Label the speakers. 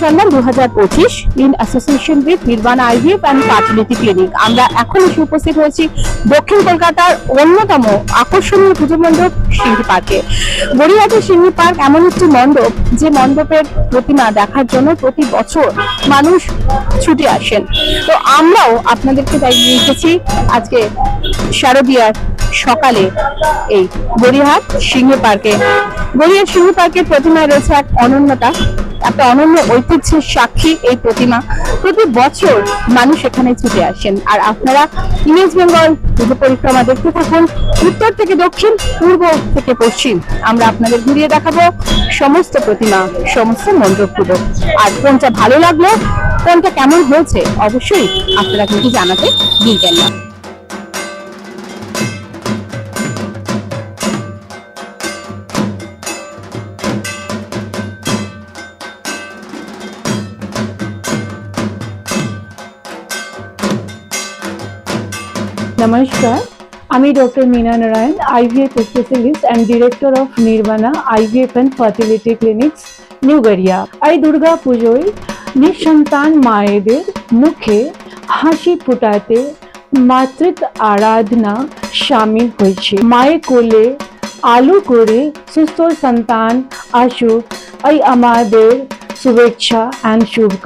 Speaker 1: সম্মান দু হাজার পঁচিশ, in association with Nirvana IVF and fertility clinic আমরা এখন এসে উপস্থিত হয়েছি দক্ষিণ কলকাতার অন্যতম আকর্ষণীয় পুজো মণ্ডপ সিংহি পার্কে। গড়িয়াহাটের সিংহি পার্ক এমন একটি মণ্ডপ যে মণ্ডপের প্রতিমা দেখার জন্য প্রতি বছর মানুষ ছুটে আসেন। তো আমরাও আপনাদেরকে তাই এসেছি আজকে শারদীয়ার সকালে এই গড়িয়াহাট সিংহ পার্কে। গড়িয়াহাট সিংহ পার্কের প্রতিমায় রয়েছে এক অনন্যতা। একটা অনন্য ঐতিহ্যের সাক্ষী এই প্রতিমা। প্রতি বছর মানুষ এখানে ছুটে আসেন। আর আপনারা ইমেজ বেঙ্গল পরিক্রমা দেখতে থাকুন। উত্তর থেকে দক্ষিণ, পূর্ব থেকে পশ্চিম। আমরা আপনাদের ঘুরিয়ে দেখাবো সমস্ত প্রতিমা, সমস্ত মণ্ডপগুলো আর কোনটা ভালো লাগল, কোনটা কেমন হয়েছে, অবশ্যই আপনারা কিন্তু জানাতে ভুলবেন না।
Speaker 2: নমস্কার। আমি doctor Meena Narayan IVF specialist and director of Nirvana IVF and fertility clinics new Garia এই দুর্গা পুজোয় নিঃসন্তান মায়েদের মুখে হাসি ফুটাতে মাতৃত্ব আরাধনা সামিল হয়েছে। মায়ের কোলে আলো করে সুস্থ সন্তান আসুক। এই আমাদের শুভেচ্ছা অ্যান্ড শুভকামনা।